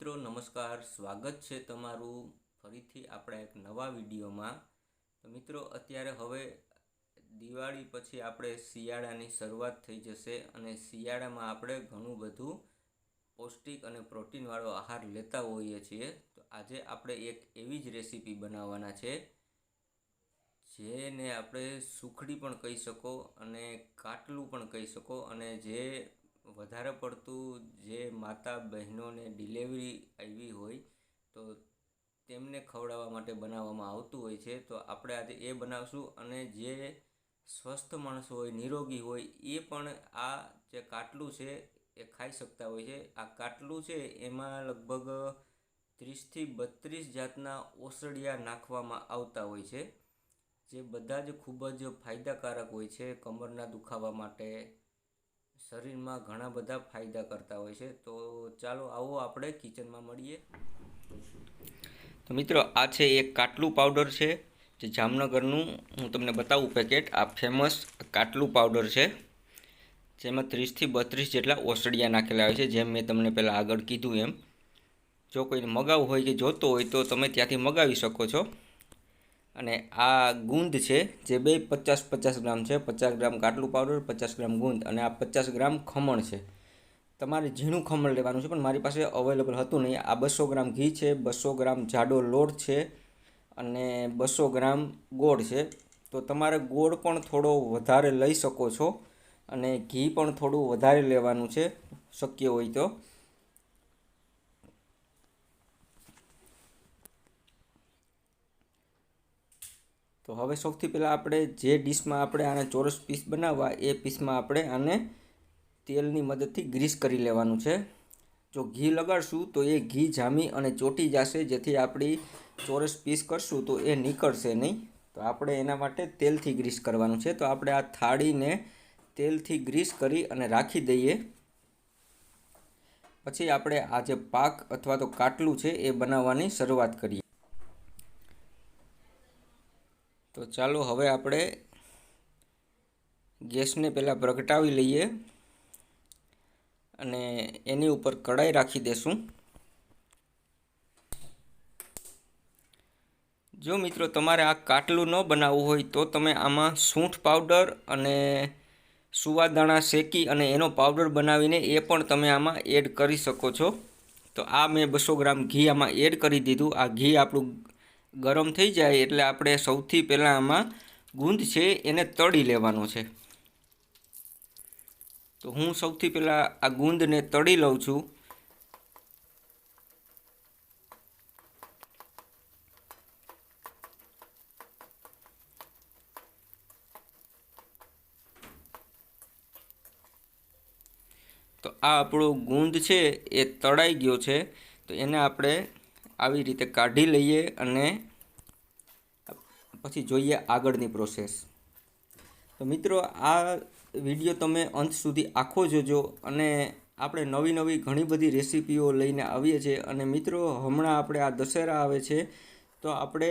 મિત્રો, નમસ્કાર. સ્વાગત છે તમારું. ફરીથી આપણા એક નવા વિડીયોમાં. તો મિત્રો, અત્યારે હવે દિવાળી પછી આપણે શિયાળાની શરૂઆત થઈ જશે અને શિયાળામાં આપણે ઘણું બધું પૌષ્ટિક અને પ્રોટીનવાળો આહાર લેતા હોઈએ છીએ. તો આજે આપણે એક એવી જ રેસીપી બનાવવાના છે, જેને આપણે સુખડી પણ કહી શકો અને કાટલું પણ કહી શકો અને જે વધારે પડતું જે માતા બહેનોને ડિલેવરી આવી હોય તો તેમને ખવડાવવા માટે બનાવવામાં આવતું હોય છે, તો આપણે આજે એ બનાવશું અને જે સ્વસ્થ માણસો હોય, નિરોગી હોય, એ પણ આ જે કાટલું છે એ ખાઈ શકતા હોય છે. આ કાટલું છે એમાં લગભગ ત્રીસથી બત્રીસ જાતના ઓસડિયા નાખવામાં આવતા હોય છે, જે બધા જ ખૂબ જ ફાયદાકારક હોય છે કમરના દુખાવા માટે શરીરમાં ઘણા બધા ફાયદા કરતા હોય છે. તો ચાલો આવો આપણે કિચનમાં મળીએ. તો મિત્રો, આ છે એક કાટલું પાવડર છે, જે જામનગરનું, હું તમને બતાવું પેકેટ. આ ફેમસ કાટલું પાવડર છે, જેમાં ત્રીસથી બત્રીસ જેટલા ઓસડિયા નાખેલા હોય છે, જેમ મેં તમને પહેલાં આગળ કીધું એમ. જો કોઈને મગાવવું હોય કે જોતો હોય તો તમે ત્યાંથી મગાવી શકો છો. અને આ ગુંદ છે, જે બે પચાસ પચાસ ગ્રામ છે. પચાસ ગ્રામ કાટલું પાવડર પચાસ ગ્રામ ગુંદ અને આ પચાસ ગ્રામ ખમણ છે. તમારે ઝીણું ખમણ લેવાનું છે, પણ મારી પાસે અવેલેબલ હતું નહીં. આ બસો ગ્રામ ઘી છે, બસો ગ્રામ જાડો લોટ છે અને બસો ગ્રામ ગોળ છે. તો તમારે ગોળ પણ થોડો વધારે લઈ શકો છો અને ઘી પણ થોડું વધારે લેવાનું છે, શક્ય હોય તો. તો હવે સૌથી પહેલાં આપણે જે ડીશમાં આપણે આને ચોરસ પીસ બનાવવા, એ પીસમાં આપણે આને તેલની મદદથી ગ્રીસ કરી લેવાનું છે. જો ઘી લગાડશું તો એ ઘી જામી અને ચોટી જશે, જેથી આપણી ચોરસ પીસ કરશું તો એ નીકળશે નહીં. તો આપણે એના માટે તેલથી ગ્રીસ કરવાનું છે. તો આપણે આ થાળીને તેલથી ગ્રીસ કરી અને રાખી દઈએ. પછી આપણે આ જે પાક અથવા તો કાટલું છે એ બનાવવાની શરૂઆત કરીએ. તો ચાલો હવે આપણે ગેસને પહેલાં પ્રગટાવી લઈએ અને એની ઉપર કડાઈ રાખી દેશું. જો મિત્રો તમારે આ કાટલું ન બનાવવું હોય તો તમે આમાં સૂંઠ પાવડર અને સુવાદાણા શેકી અને એનો પાવડર બનાવીને એ પણ તમે આમાં એડ કરી શકો છો. તો આ મેં બસો ગ્રામ ઘી આમાં એડ કરી દીધું. આ ઘી આપણું ગરમ થઈ જાય એટલે આપણે સૌથી પહેલાં આમાં ગુંદ છે એને તળી લેવાનો છે. તો હું સૌથી પહેલાં આ ગુંદને તળી લઉં છું. તો આ આપણો ગુંદ છે એ તળાઈ ગયો છે. તો એને આપણે આવી રીતે કાઢી લઈએ અને પછી જોઈએ આગળની પ્રોસેસ તો મિત્રો, આ વીડિયો તમે અંત સુધી આખો જોજો અને આપણે નવી નવી ઘણી બધી રેસીપીઓ લઈને આવીએ છીએ. અને મિત્રો, હમણાં આપણે આ દશેરા આવે છે, તો આપણે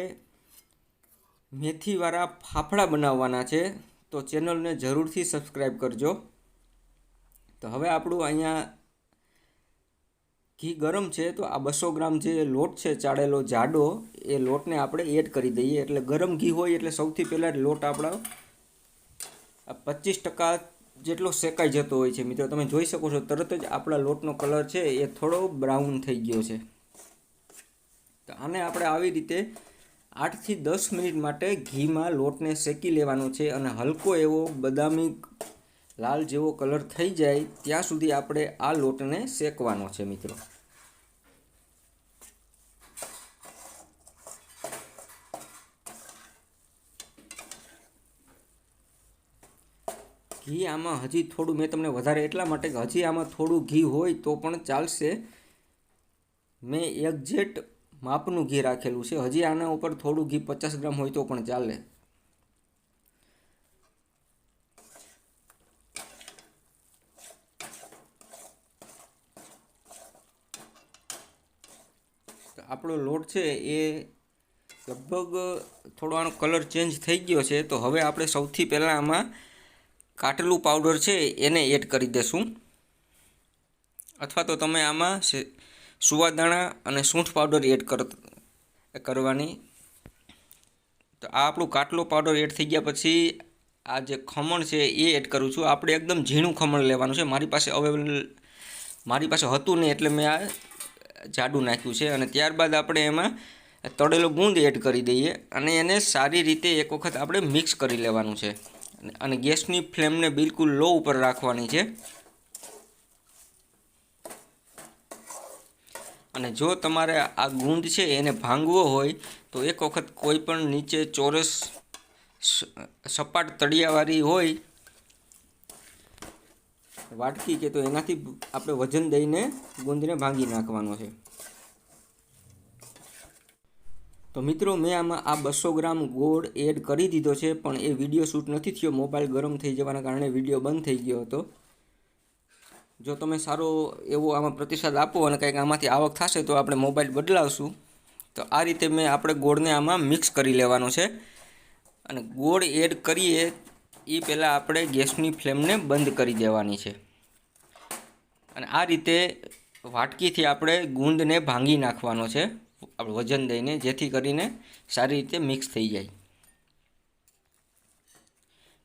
મેથીવાળા ફાફડા બનાવવાના છે. તો ચેનલને જરૂરથી સબસ્ક્રાઈબ કરજો. તો હવે આપણું અહીંયા ઘી ગરમ છે, તો આ બસો ગ્રામ જે લોટ છે, ચાળેલો જાડો, એ લોટને આપણે એડ કરી દઈએ. એટલે ગરમ ઘી હોય એટલે સૌથી પહેલાં લોટ આપણા પચીસ ટકા જેટલો શેકાઈ જતો હોય છે. મિત્રો, તમે જોઈ શકો છો, તરત જ આપણા લોટનો કલર છે, એ થોડો બ્રાઉન થઈ ગયો છે. તો આને આપણે આવી રીતે આઠથી દસ મિનિટ માટે ઘીમાં લોટને શેકી લેવાનો છે અને હલકો એવો બદામી લાલ જેવો કલર થઈ જાય, ત્યાં સુધી આપણે આ લોટને શેકવાનો છે, મિત્રો. ઘી આમાં હજી થોડું, મેં તમને વધારે એટલા માટે કે હજી આમાં થોડું ઘી હોય તો પણ ચાલશે. મેં એક્ઝેક્ટ માપનું ઘી રાખેલું છે. હજી આના ઉપર થોડું ઘી પચાસ ગ્રામ હોય તો પણ ચાલે. આપણો લોટ છે એ લગભગ થોડો આનો કલર ચેન્જ થઈ ગયો છે. તો હવે આપણે સૌથી પહેલાં આમાં કાટલું પાવડર છે, એને એડ કરી દેશું. અથવા તો તમે આમાં સુવાદાણા અને સૂંઠ પાવડર એડ કર, કરવાની. તો આ આપણું કાટલો પાવડર એડ થઈ ગયા પછી આ જે ખમણ છે, એ એડ કરું છું. આપણે એકદમ ઝીણું ખમણ લેવાનું છે. મારી પાસે અવેલેબલ મારી પાસે હતું નહીં એટલે મેં આ જાડું નાખ્યું છે. અને ત્યારબાદ આપણે એમાં તળેલો ગુંદ એડ કરી દઈએ અને એને સારી રીતે એક વખત આપણે મિક્સ કરી લેવાનું છે. અને ગેસની ફ્લેમને બિલકુલ લો ઉપર રાખવાની છે. અને જો તમારે આ ગુંદ છે એને ભાંગવો હોય, તો એક વખત કોઈ પણ નીચે ચોરસ સપાટ તળિયાવાળી હોય, વાટકી કે તો એનાથી આપણે વજન દઈને ગુંદને ભાંગી નાખવાનો છે. તો મિત્રો, મેં આમાં આ બસો ગ્રામ ગોળ એડ કરી દીધો છે, પણ એ વીડિયો શૂટ નથી થયો. મોબાઈલ ગરમ થઈ જવાના કારણે વીડિયો બંધ થઈ ગયો હતો. જો તમે સારો એવો આમાં પ્રતિસાદ આપો અને કંઈક આમાંથી આવક થશે, તો આપણે મોબાઈલ બદલાવશું. તો આ રીતે મેં આપણે ગોળને આમાં મિક્સ કરી લેવાનો છે. અને ગોળ એડ કરીએ, એ પહેલાં આપણે ગેસની ફ્લેમને બંધ કરી દેવાની છે. અને આ રીતે વાટકીથી આપણે ગુંદને ભાંગી નાખવાનો છે. આપણે વજન દઈને જેથી કરીને સારી રીતે મિક્સ થઈ જાય.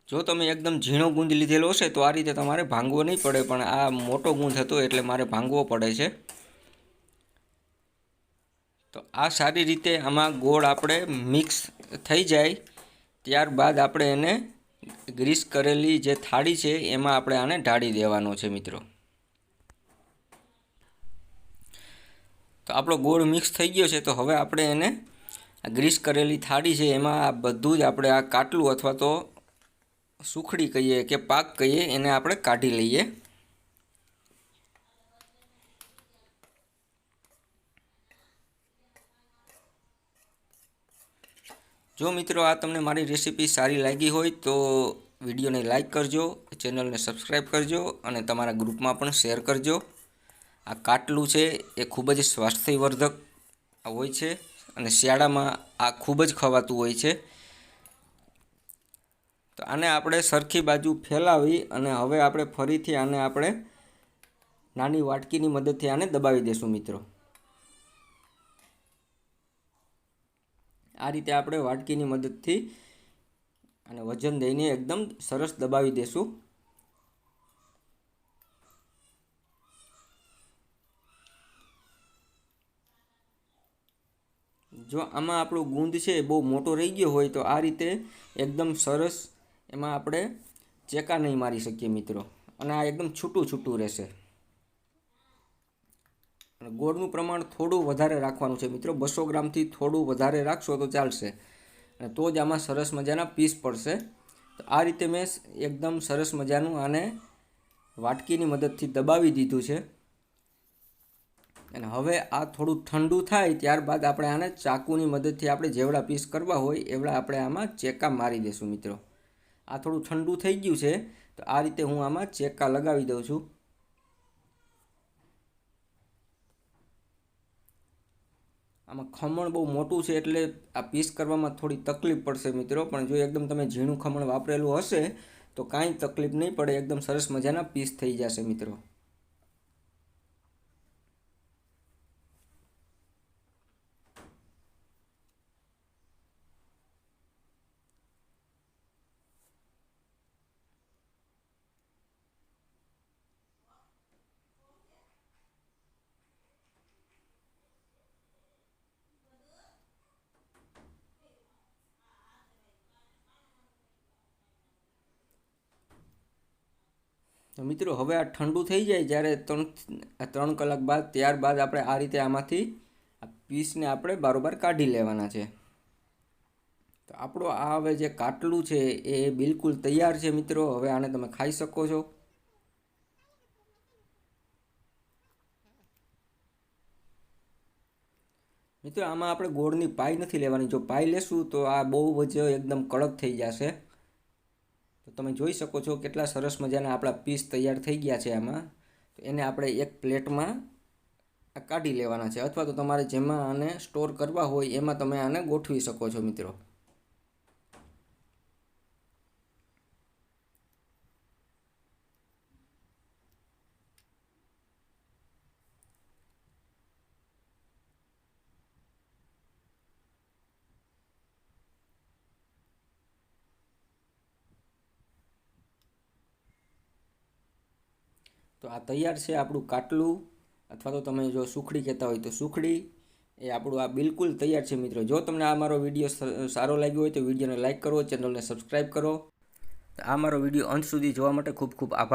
જો તમે એકદમ ઝીણો ગુંદ લીધેલો હશે તો આ રીતે તમારે ભાંગવો નહીં પડે, પણ આ મોટો ગુંદ હતો એટલે મારે ભાંગવો પડે છે. તો આ સારી રીતે આમાં ગોળ આપણે મિક્સ થઈ જાય. ત્યારબાદ આપણે એને ગ્રીસ કરેલી જે થાળી છે એમાં આપણે આને ઢાળી દેવાનો છે મિત્રો. તો આપણો ગોળ મિક્સ થઈ ગયો છે, તો હવે આપણે એને ગ્રીસ કરેલી થાળી છે, એમાં આ બધું જ આપણે આ કાટલું અથવા તો સુખડી કહીએ કે પાક કહીએ, એને આપણે કાઢી લઈએ. જો મિત્રો આ તમને મારી રેસીપી સારી લાગી હોય, તો વિડીયોને લાઇક કરજો, ચેનલને સબસ્ક્રાઈબ કરજો અને તમારા ગ્રુપમાં પણ શેર કરજો. આ કાટલું છે એ ખૂબ જ સ્વાસ્થ્યવર્ધક હોય છે અને શિયાળામાં આ ખૂબ જ ખવાતું હોય છે. તો આને આપણે સરખી બાજુ ફેલાવી અને હવે આપણે ફરીથી આને આપણે નાની વાટકીની મદદથી આને દબાવી દેશું મિત્રો. આ રીતે આપણે વાટકીની મદદથી અને વજન દઈને એકદમ સરસ દબાવી દેશું. જો આમાં આપણો ગુંદ છે બહુ મોટો રહી ગયો હોય તો આ રીતે એકદમ સરસ એમાં આપણે ચેકા નહીં મારી શકીએ મિત્રો. અને આ એકદમ છૂટું છૂટું રહેશે. ગોળનું પ્રમાણ થોડું વધારે રાખવાનું છે મિત્રો. બસો ગ્રામથી થોડું વધારે રાખશો તો ચાલશે. અને તો જ આમાં સરસ મજાના પીસ પડશે. તો આ રીતે મેં એકદમ સરસ મજાનું આને વાટકીની મદદથી દબાવી દીધું છે. અને હવે આ થોડું ઠંડુ થાય ત્યારબાદ આપણે આને ચાકુની મદદથી આપણે જેવડા પીસ કરવા હોય એવડા આપણે આમાં ચેકા મારી દઈશું મિત્રો. આ થોડું ઠંડુ થઈ ગયું છે, તો આ રીતે હું આમાં ચેકા લગાવી દઉં છું. આમાં ખમણ બહુ મોટું છે એટલે આ પીસ કરવામાં થોડી તકલીફ પડશે મિત્રો, પણ જો એકદમ તમે ઝીણું ખમણ વાપરેલું હશે, તો કાંઈ તકલીફ નહીં પડે, એકદમ સરસ મજાના પીસ થઈ જશે મિત્રો. તો મિત્રો, હવે આ ઠંડુ થઈ જાય જ્યારે ત્રણ ત્રણ કલાક બાદ, ત્યારબાદ આપણે આ રીતે આમાંથી આ પીસને આપણે બારોબાર કાઢી લેવાના છે. તો આપણો આ હવે જે કાટલું છે, એ બિલકુલ તૈયાર છે મિત્રો. હવે આને તમે ખાઈ શકો છો. મિત્રો, આમાં આપણે ગોળની પાઈ નથી લેવાની. જો પાઈ લેશું તો આ બહુ જ એકદમ કડક થઈ જશે. તો તમે જોઈ શકો છો કેટલા સરસ મજાના આપણા પીસ તૈયાર થઈ ગયા છે આમાં. તો એને આપણે એક પ્લેટમાં કાઢી લેવાના છે. અથવા તો તમારે જેમાં આને સ્ટોર કરવા હોય એમાં તમે આને ગોઠવી શકો છો મિત્રો. તો આ તૈયાર છે આપણું કાટલું, અથવા તો તમે જો સુખડી કહેતા હોય તો સુખડી. એ આપણું આ બિલકુલ તૈયાર છે મિત્રો. જો તમને આ મારો વીડિયો સારો લાગ્યો હોય તો વિડીયોને લાઇક કરો, ચેનલને સબસ્ક્રાઈબ કરો. આ મારો વીડિયો અંત સુધી જોવા માટે ખૂબ ખૂબ આભાર.